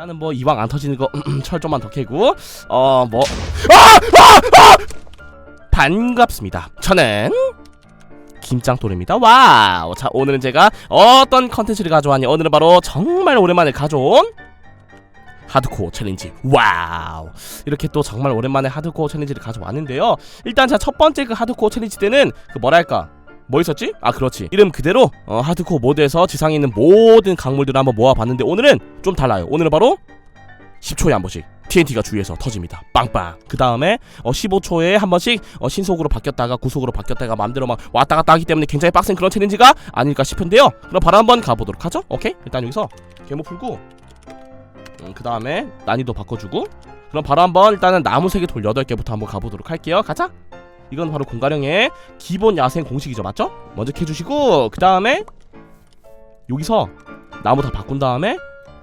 일단은 뭐 이왕 안 터지는 거 철 좀만 더 캐고 어 뭐 아! 아! 아! 반갑습니다. 저는 김짱돌입니다. 와우. 자 오늘은 제가 어떤 컨텐츠를 가져왔니? 오늘은 바로 정말 오랜만에 가져온 하드코어 챌린지. 와우. 이렇게 또 정말 오랜만에 하드코어 챌린지를 가져왔는데요. 일단 자 첫 번째 그 하드코어 챌린지 때는 그 뭐랄까 뭐 있었지? 아 그렇지. 이름 그대로 어, 하드코어 모드에서 지상에 있는 모든 강물들을 한번 모아봤는데 오늘은 좀 달라요. 오늘은 바로 10초에 한 번씩 TNT가 주위에서 터집니다. 빵빵. 그 다음에 어, 15초에 한 번씩 어, 신속으로 바뀌었다가 구속으로 바뀌었다가 맘대로 막 왔다 갔다 하기 때문에 굉장히 빡센 그런 챌린지가 아닐까 싶은데요. 그럼 바로 한번 가보도록 하죠. 오케이? 일단 여기서 개목 풀고 음, 그 다음에 난이도 바꿔주고 그럼 바로 한번 일단은 나무 세개 돌 8개부터 한번 가보도록 할게요. 가자 이건 바로 공가령의 기본 야생 공식이죠 맞죠? 먼저 캐주시고 그 다음에 여기서 나무 다 바꾼 다음에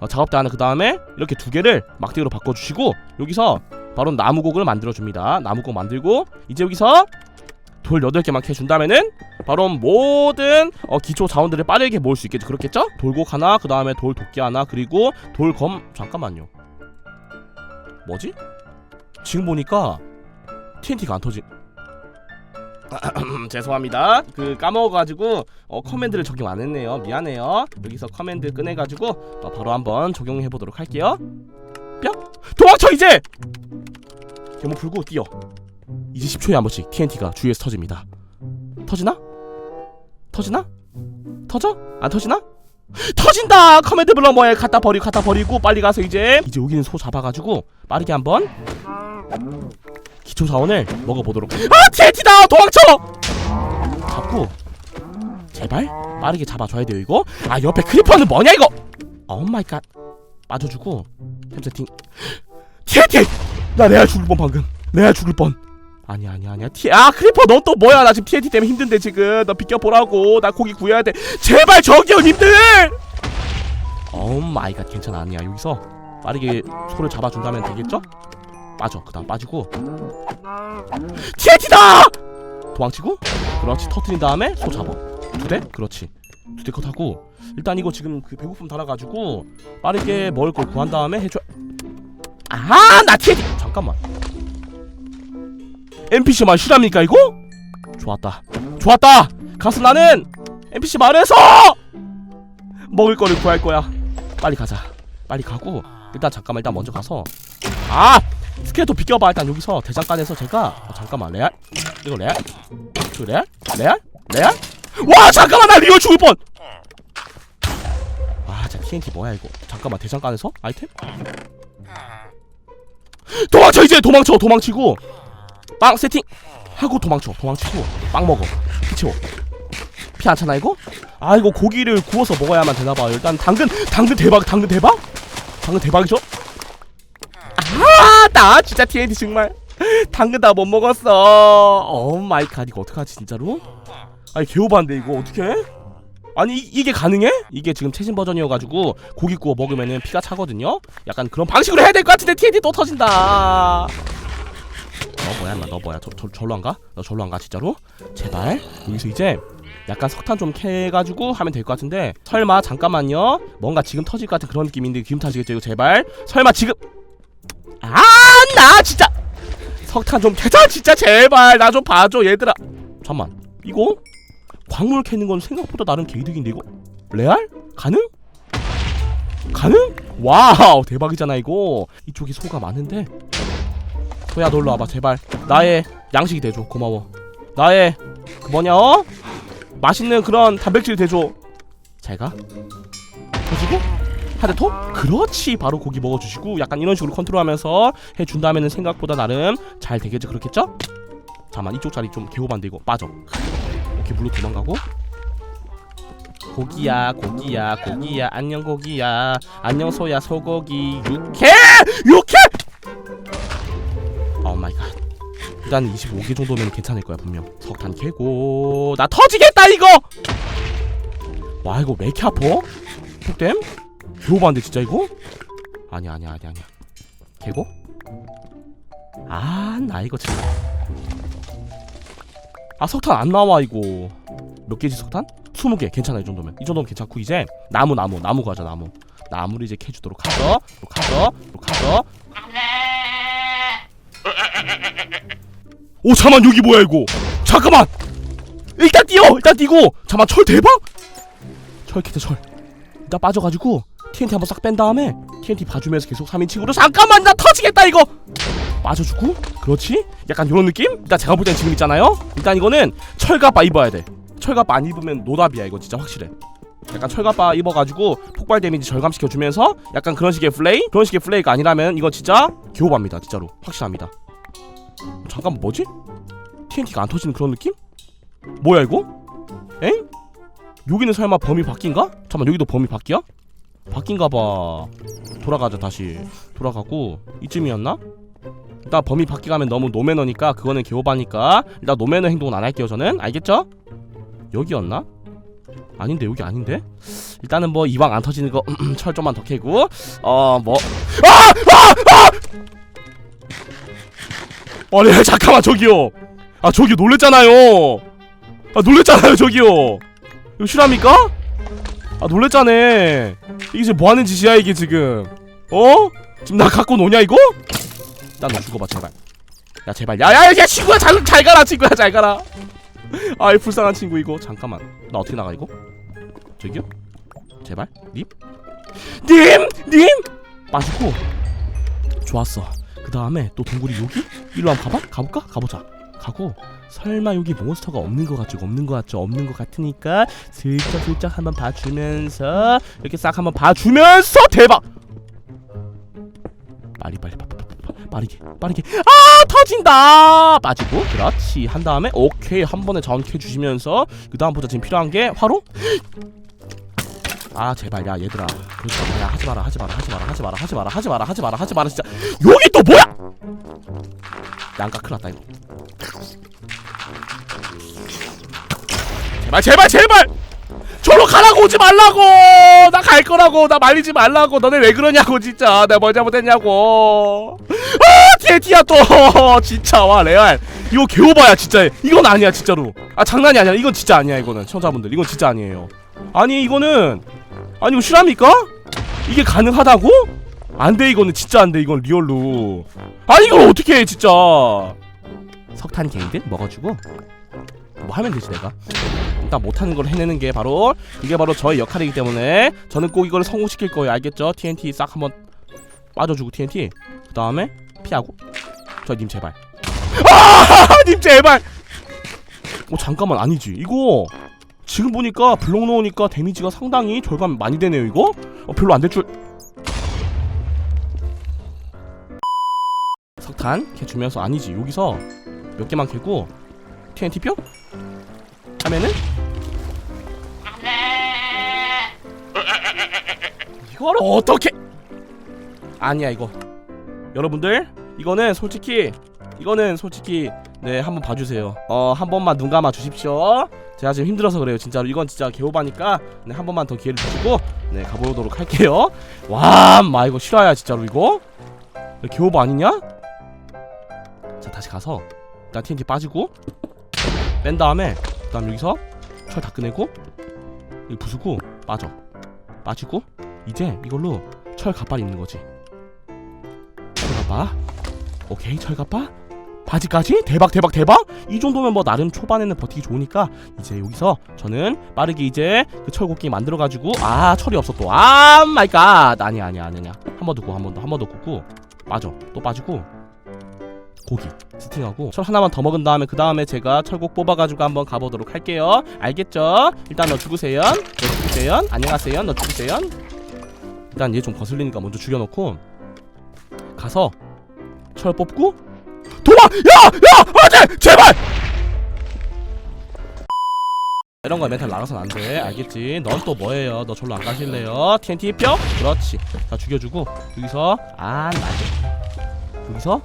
어, 작업대 하나 그 다음에 이렇게 두 개를 막대기로 바꿔주시고 여기서 바로 나무곡을 만들어줍니다 나무곡 만들고 이제 여기서 돌 8개만 캐준 다음에는 바로 모든 어, 기초 자원들을 빠르게 모을 수 있겠죠 그렇겠죠? 돌곡 하나 그 다음에 돌 도끼 하나 그리고 돌검 잠깐만요 뭐지? 지금 보니까 TNT가 안 터지 죄송합니다. 그 까먹어가지고 어, 커맨드를 적용 안 했네요. 미안해요. 여기서 커맨드 꺼내가지고 어, 바로 한번 적용해 보도록 할게요. 뿅 도망쳐 이제. 개목 풀고 뛰어. 이제 10초에 한 번씩 TNT가 주위에서 터집니다. 터지나? 터지나? 터져? 안 터지나? 터진다! 커맨드 블럭 뭐에 갖다 버리고 갖다 버리고 빨리 가서 이제 이제 여기는 소 잡아가지고 빠르게 한번 기초 자원을 먹어보도록 아 TNT다! 도망쳐! 잡고 제발? 빠르게 잡아줘야 돼요 이거? 아 옆에 크리퍼는 뭐냐 이거? 오 마이 갓. 빠져주고 템 세팅. TNT! 나 내가 죽을 뻔 방금. 내가 죽을 뻔. 아니야 아니야 아니야. 티, 아 크리퍼 너 또 뭐야? 나 지금 TNT 때문에 힘든데 지금. 너 비켜보라고. 나 고기 구해야 돼. 제발 저기요 님들! 오 마이 갓 괜찮아. 아니야 여기서 빠르게 소를 잡아준다면 되겠죠? 빠져. 그 다음 빠지고. TNT다! 도망치고 그렇지. 터트린 다음에 소 잡아. 두대? 그렇지. 두 대 컷하고. 일단 이거 지금 그 배고픔 달아가지고 빠르게 먹을 걸 구한 다음에 해줘. 아나 TNT 잠깐만. NPC만 실합니까 이거? 좋았다. 좋았다! 가서 나는 NPC 말해서 먹을 거를 구할 거야. 빨리 가자. 빨리 가고. 일단 잠깐만 일단 먼저 가서. 아 스케이터 비껴봐. 일단 여기서 대장간에서 제가 어, 잠깐만 레알. 이거 레알? 저 레알? 레알? 레알? 와 잠깐만 나 리얼 죽을 뻔! 아, 자 TNT 뭐야 이거? 잠깐만 대장간에서? 아이템? 도망쳐 이제! 도망쳐 도망치고. 빵 세팅! 하고 도망쳐 도망치고. 빵 먹어. 피 채워. 피 안 차나 이거? 아 이거 고기를 구워서 먹어야만 되나봐 일단 당근 당근 대박 당근 대박? 당근 대박이죠? 아, 나 진짜 TNT 정말 당근 다 못 먹었어. 오 마이 갓 이거 어떡하지 진짜로? 아니 개오반데 이거 어떡해? 아니 이, 이게 가능해? 이게 지금 최신 버전이어가지고 고기 구워 먹으면은 피가 차거든요. 약간 그런 방식으로 해야 될 것 같은데 TNT 또 터진다. 너 뭐야 너 뭐야 저, 저, 절로 안 가? 너 절로 안가 진짜로? 제발 여기서 이제 약간 석탄 좀 캐가지고 하면 될 것 같은데 설마 잠깐만요 뭔가 지금 터질 것 같은 그런 느낌인데 기분 탓이겠죠 이거 제발 설마 지금 아나 진짜. 석탄 좀 캐자 진짜 제발. 나 좀 봐줘 얘들아. 잠만. 이거? 광물 캐는 건 생각보다 나름 개이득인데 이거? 레알? 가능? 가능? 와우 대박이잖아 이거. 이쪽이 소가 많은데. 소야 놀러 와봐 제발. 나의 양식이 돼줘 고마워. 나의 그 뭐냐 어? 맛있는 그런 단백질 돼줘. 잘가. 터지고 하드토? 그렇지. 바로 고기 먹어주시고 약간 이런 식으로 컨트롤하면서 해준 다음에는 생각보다 나름 잘 되겠죠? 그렇겠죠? 잠깐만 이쪽 자리 좀 개호반데 이거. 빠져. 오케이 물로 도망가고. 고기야 고기야 고기야. 안녕 고기야. 안녕 소야 소고기. 육회! 육회! 오 마이 갓 일단 25개 정도면 괜찮을 거야 분명. 석탄 캐고. 나 터지겠다 이거! 와 이거 왜 이렇게 아파? 폭댐? 개오반데 진짜 이거? 아니야 아니야 아니야 아니야. 개고? 아 나 이거 진짜 아 석탄 안 나와 이거. 몇 개지 석탄? 20개. 괜찮아 이 정도면. 이 정도면 괜찮고 이제 나무 나무. 나무 가자 나무. 나무를 이제 캐주도록 하죠. 록 하죠. 록 하죠. 오 잠만 여기 뭐야 이거? 잠깐만! 일단 뛰어! 일단 뛰고! 잠만 철 대박? 철 캐자 철. 일단 빠져가지고 TNT 한번 싹 뺀 다음에 TNT 봐주면서 계속 3인칭으로 잠깐만 나 터지겠다 이거 빠져주고 그렇지 약간 요런 느낌 일단 제가 볼 땐 지금 있잖아요 일단 이거는 철갑바 입어야 돼 철갑바 안 입으면 노답이야 이거 진짜 확실해 약간 철갑바 입어가지고 폭발 데미지 절감시켜주면서 약간 그런 식의 플레이 그런 식의 플레이가 아니라면 이거 진짜 교호바입니다 진짜로 확실합니다 잠깐 뭐지? TNT가 안 터지는 그런 느낌? 뭐야 이거? 엥? 여기는 설마 범위 바뀐가? 잠깐만 여기도 범위 바뀌야? 바뀐가봐 돌아가자 다시 돌아가고 이쯤이었나? 일단 범위 바뀌가면 너무 노매너니까 그거는 개오바니까 일단 노매너 행동은 안 할게요 저는 알겠죠? 여기였나? 아닌데 여기 아닌데? 일단은 뭐 이왕 안 터지는 거 철 좀만 더 캐고 어뭐 아! 아! 아! 아니 잠깐만 저기요 아 저기 놀랬잖아요 아 놀랬잖아요 저기요 이거 실합니까? 아 놀랬잖아 이게 지금 뭐하는 짓이야 이게 지금 어? 지금 나 갖고 노냐 이거? 일단 너 죽어봐 제발 야 제발 야야야 야, 친구야 잘, 잘 가라 친구야 잘 가라 아이 불쌍한 친구 이거 잠깐만 나 어떻게 나가 이거? 저기요? 제발 님? 님! 님! 빠지고 좋았어 그 다음에 또 동굴이 여기? 일로 한번 가봐? 가볼까? 가보자 가고 설마 여기 몬스터가 없는 것 같죠? 없는 것 같죠? 없는 것 같으니까 슬쩍슬쩍 한번 봐주면서 이렇게 싹 한번 봐주면서 대박! 빨리 빨리 빨리 빠르게 빠르게. 아 터진다! 빠지고 그렇지. 한 다음에 오케이. 한 번에 자원 캐주시면서 그 다음부터 지금 필요한 게 화로? 아 제발. 야 얘들아. 그렇지. 야 하지 마라 하지 마라 하지 마라 하지 마라 하지 마라 하지 마라 하지 마라 하지 마라 진짜. 여기 또 뭐야 양가 큰일 났다 이거. 제발 제발 제발! 저로 가라고 오지 말라고! 나 갈 거라고! 나 말리지 말라고! 너네 왜 그러냐고 진짜! 내가 뭘 잘못했냐고! 아 TNT야 또! 진짜 와 레알. 이거 개오바야 진짜. 이건 아니야 진짜로. 아 장난이 아니야. 이건 진짜 아니야 이거는. 청자분들 이건 진짜 아니에요. 아니 이거는 아니 이거 실합니까? 이게 가능하다고? 안 돼 이거는. 진짜 안 돼 이건 리얼로. 아니 이걸 어떻게 해 진짜. 석탄 갱들? 먹어주고? 뭐 하면 되지 내가? 일단 못하는 걸 해내는 게 바로 그게 바로 저의 역할이기 때문에 저는 꼭 이걸 성공시킬 거예요. 알겠죠? TNT 싹 한번 빠져주고 TNT 그 다음에 피하고. 저 님 제발. 아님 제발! 어 잠깐만 아니지. 이거 지금 보니까 블록 넣으니까 데미지가 상당히 절감 많이 되네요 이거? 어, 별로 안 될줄 캐 주면서 아니지. 여기서 몇 개만 캐고 TNT 뼈 하면은? 이걸 어떻게? 아니야 이거. 여러분들 이거는 솔직히 이거는 솔직히 네 한번 봐주세요. 어 한 번만 눈 감아 주십시오. 제가 지금 힘들어서 그래요 진짜로. 이건 진짜 개오바니까 네 한 번만 더 기회를 주시고 네 가보도록 할게요. 와마 이거 실화야 진짜로 이거. 개오바 아니냐 자 다시 가서 일단 TNT 빠지고 뺀 다음에 그 다음 여기서 철 다 꺼내고 여기 부수고 빠져. 빠지고 이제 이걸로 철 갑발 입는 거지. 철 갑바? 오케이 철 갑바? 바지까지? 대박 대박 대박! 이 정도면 뭐 나름 초반에는 버티기 좋으니까 이제 여기서 저는 빠르게 이제 그 철곡기 만들어 가지고 아 철이 없어 또아 마이 갓! 아니야 아니야 아니야. 한 번더 굽고 한 번 더 한 번더 굽고 빠져. 또 빠지고 고기 스팅하고 철 하나만 더 먹은 다음에 그 다음에 제가 철곡 뽑아가지고 한번 가보도록 할게요 알겠죠? 일단 너 죽으세요 너 죽으세요 안녕하세요 너 죽으세요 일단 얘 좀 거슬리니까 먼저 죽여놓고 가서 철 뽑고 도망! 야! 야! 안돼! 제발! 이런 거 멘탈 나가선 안 돼. 알겠지? 넌 또 뭐예요? 너 절로 안 가실래요? TNT 뼈? 그렇지. 자, 죽여주고, 여기서, 안 맞아. 여기서,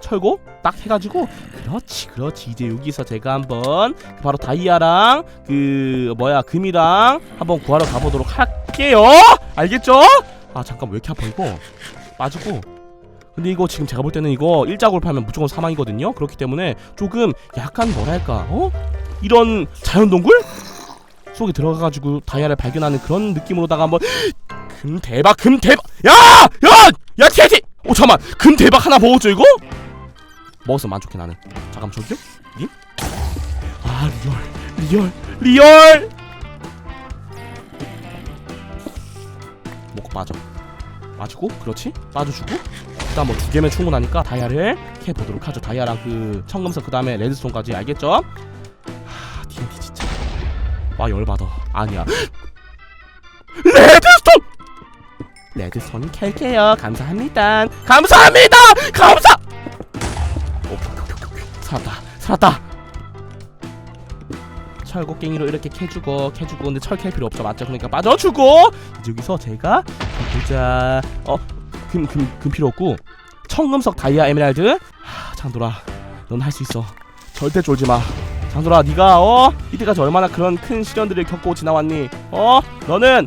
철고, 딱 해가지고, 그렇지, 그렇지. 이제 여기서 제가 한번, 그 바로 다이아랑, 그, 뭐야, 금이랑, 한번 구하러 가보도록 할게요! 알겠죠? 아, 잠깐, 왜 이렇게 아파, 이거? 빠지고, 근데 이거 지금 제가 볼 때는 이거 일자골 파면 무조건 사망이거든요. 그렇기 때문에 조금 약간 뭐랄까, 어? 이런 자연 동굴 속에 들어가가지고 다이아를 발견하는 그런 느낌으로다가 한번 금 대박 금 대박 야야야 TNT 오 잠만 금 대박 하나 먹었죠 이거 먹었어 만족해 나는. 잠깐 저기요? 님? 아 리얼 리얼 리얼! 먹고 빠져. 빠지고 그렇지? 빠져주고 일단 뭐 두 개면 충분하니까 다이아를 캐보도록 하죠. 다이아랑 그 청금석 그 다음에 레드스톤까지 알겠죠? 하 TNT 진짜. 와 열받아. 아니야. 레드스톤! 레드스톤 캘게요. 감사합니다. 감사합니다! 감사 살았다 살았다. 철곡갱이로 이렇게 캐주고 캐주고 근데 철 캘 필요 없죠 맞죠? 그러니까 빠져주고! 여기서 제가 보자 어금 금 금 필요 없고. 청금석 다이아 에메랄드. 하, 장돌아 넌 할 수 있어. 절대 쫄지 마. 장돌아 네가 어? 이때까지 얼마나 그런 큰 시련들을 겪고 지나왔니? 어? 너는?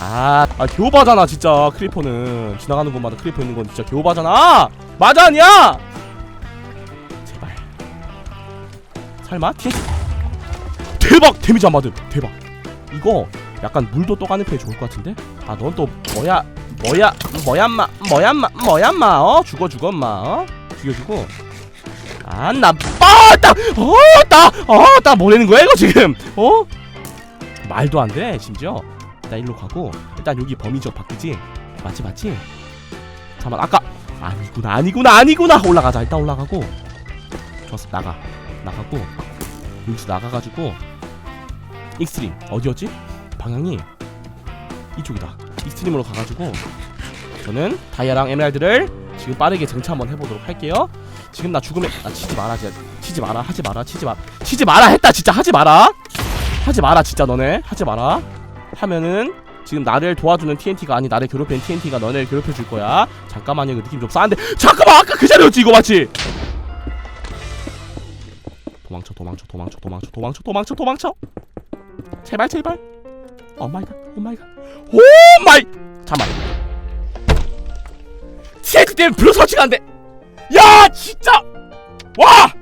아, 아 개오바잖아 진짜. 크리퍼는. 지나가는 곳마다 크리퍼 있는 건 진짜 개오바잖아. 맞아 아니야 설마? 대박! 데미지 안 받음 대박. 이거 약간 물도 떠가는 편이 좋을 것 같은데? 아 넌 또 뭐야 뭐야 뭐야 마 뭐야 마 뭐야 마 어? 죽어 죽어 마 어? 죽여주고. 아나 빠따 어따 어따 뭐라는 거야 이거 지금? 어? 말도 안 돼 심지어. 나 일로 가고 일단 여기 범위적 바뀌지? 맞지 맞지? 잠깐 아까 아니구나 아니구나 아니구나! 올라가자. 일단 올라가고. 좋았어 나가 나가고 여기서 나가가지고 익스트림 어디였지? 방향이 이쪽이다. 익스트림으로 가가지고 저는 다이아랑 에메랄드를 지금 빠르게 쟁취 한번 해보도록 할게요. 지금 나 죽으면 아 치지 마라 진짜. 치지 마라 하지 마라 치지 마 치지 마라 했다 진짜. 하지 마라. 하지 마라 진짜 너네. 하지 마라. 하면은 지금 나를 도와주는 TNT가 아니 나를 괴롭히는 TNT가 너네를 괴롭혀 줄 거야. 잠깐만요, 이거 느낌 좀 싸한데. 잠깐만, 아까 그 자리였지 이거 맞지? 도망쳐, 도망쳐, 도망쳐, 도망쳐, 도망쳐, 도망쳐, 도망쳐. 제발, 제발. 오 마이 갓, 오 마이 갓, 오 마이. 잠만. TNT 때문에 블루 설치가 안 돼. 야, 진짜. 와.